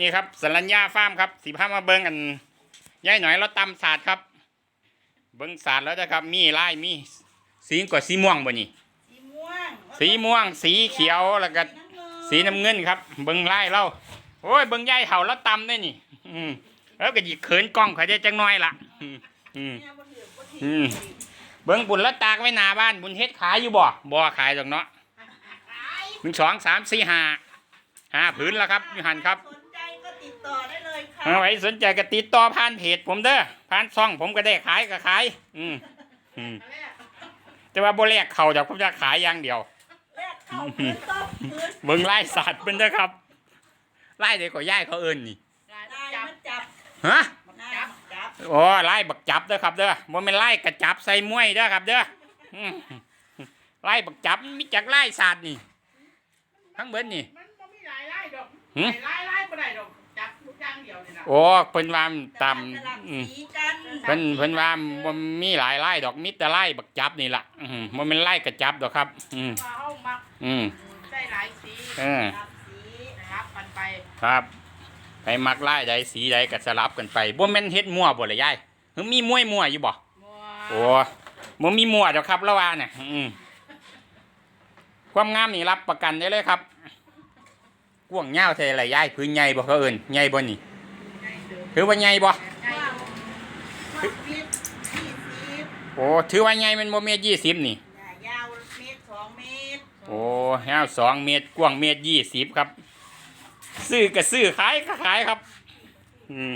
นี่ครับสรัญญาฟาร์มครับสีพามาเบิ้งกันย่ายหน่อยเราตำศาสตร์ครับ เบิ้งศาสตร์แล้วนะครับ มีลายมี สีกว่าสีม่วงบ่นี่สีม่วงสีม่วงสีเขียวแล้วก็สีน้ำเงินครับ เบิ้งลายเราโอ้ยเบิ้งย่ายเถ่าแล้วตำได้นี่ อืมแล้วก็หยิกเขินกล้องเขาได้จังน้อยละอืมอืมเนี่ยบ่ถือบ่ถือืมเบิ้งบุญแล้วตากไว้หน้าบ้านบุญเฮ็ดขายอยู่บ่บ่ขายดอกเนาะหนึ่งสองสามสี่ห้าห้าผืนแล้วครับอยู่หันครับสนใจก็ ติดต่อได้เลยค่ะเอาไว้สนใจก็ติดต่อผ่านเพจผมเด้อผ่านซ่องผมก็ได้ขายก็ขาย อืมอืมแต่ว่าบ่แลกเขาจากผมจะขายอย่างเดียวแลกเข้าพื้นต้มพื้นเบิ่งไล่สัตว์เป็นเด้อครับไล่เด็กก็ย่ายเขาเอิ้นนี่ได้มันจับฮะ ได้มันจับโอ้ไล่บักจับเด้อครับเด้อบ่แม่นไล่กระจับใส่มวยเด้อครับเด้ออืมไล่บักจับมีจักไล่สัตว์นี่ ทั้งเบิดนี่มันบ่มีหลายไล่ดอกหืมหลายไล่บ่ได้ดอก โอ้เพิ่นว่าตามสลับอืมสีกันเพิ่นเพิ่นว่าบ่มีหลายไล่ดอกมีแต่ไล่บักจับนี่ล่ะอืมบ่แม่นไล่กระจับดอกครับ อืมว่าเฮามักอืม ได้หลายสีเออ สลับสีนะครับกันไปครับใครมักไล่ใดสีใดก็สลับกันไปบ่แม่นเฮ็ดมั่วบ่ล่ะยายหรือมีมวยมั่วอยู่บ่มัวโอ้บ่มีมั่วดอกครับละว่าน่ะอืมความงามนี่รับประกันได้เลยครับกว้างยาวเท่าไรยายพื้นใหญ่บ่เขาเอิ้นใหญ่บ่นี่ใหญ่เด้อ ถือว่าใหญ่บ่ใหญ่ว่างเด้อว่างเมตรยี่สิบโอ้ถือว่าใหญ่มันบ่เมตร20นี่น่ะยาวเมตรสองเมตรโอ้ยาวสองเมตรกว้างเมตร20ครับ ซื้อก็ซื้อขายก็ขายครับ อืม